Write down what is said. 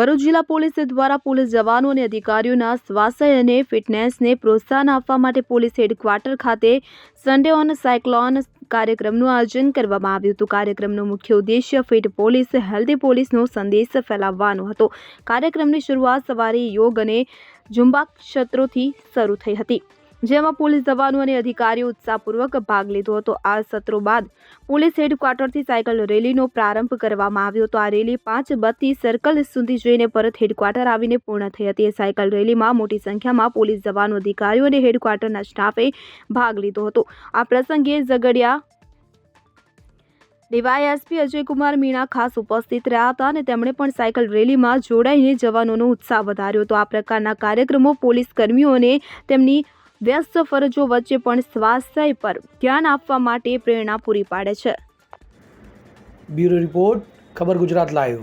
ભરૂચ જિલ્લા પોલીસ દ્વારા પોલીસ જવાનો અને અધિકારીઓના સ્વાસ્થ્ય અને ફિટનેસને પ્રોત્સાહન આપવા માટે પોલીસ હેડક્વાર્ટર ખાતે સન્ડે ઓન સાયક્લોન કાર્યક્રમનું આયોજન કરવામાં આવ્યું હતું. કાર્યક્રમનો મુખ્ય ઉદ્દેશ્ય ફિટ પોલીસ, હેલ્ધી પોલીસનો સંદેશ ફેલાવવાનો હતો. કાર્યક્રમની શરૂઆત સવારે યોગ અને ઝુંબા ક્ષેત્રોથી શરૂ થઈ હતી. જેમાં પોલીસ જવાનો અને અધિકારીઓ ઉત્સાહપૂર્વક ભાગ લીધો હતો. આ સત્રો બાદ પોલીસ હેડક્વાર્ટરથી સાયકલ રેલીનો પ્રારંભ કરવામાં આવ્યો હતો. આ રેલી પાંચ બત્તી સર્કલ સુધી જઈને પરત હેડક્વાર્ટર આવીને પૂર્ણ થઈ હતી. એ સાયકલ રેલીમાં મોટી સંખ્યામાં પોલીસ જવાનો, અધિકારીઓ અને હેડક્વાર્ટરના સ્ટાફે ભાગ લીધો હતો. આ પ્રસંગે ઝઘડિયા ડીવાયએસપી અજયકુમાર મીણા ખાસ ઉપસ્થિત રહ્યા હતા અને તેમણે પણ સાયકલ રેલીમાં જોડાઈને જવાનોનો ઉત્સાહ વધાર્યો હતો. આ પ્રકારના કાર્યક્રમો પોલીસ કર્મીઓને તેમની વ્યસ્ત ફરજો વચ્ચે પણ સ્વાસ્થ્ય પર ધ્યાન આપવા માટે પ્રેરણા પૂરી પાડે છે. બ્યુરો રિપોર્ટ, ખબર ગુજરાત લાઈવ.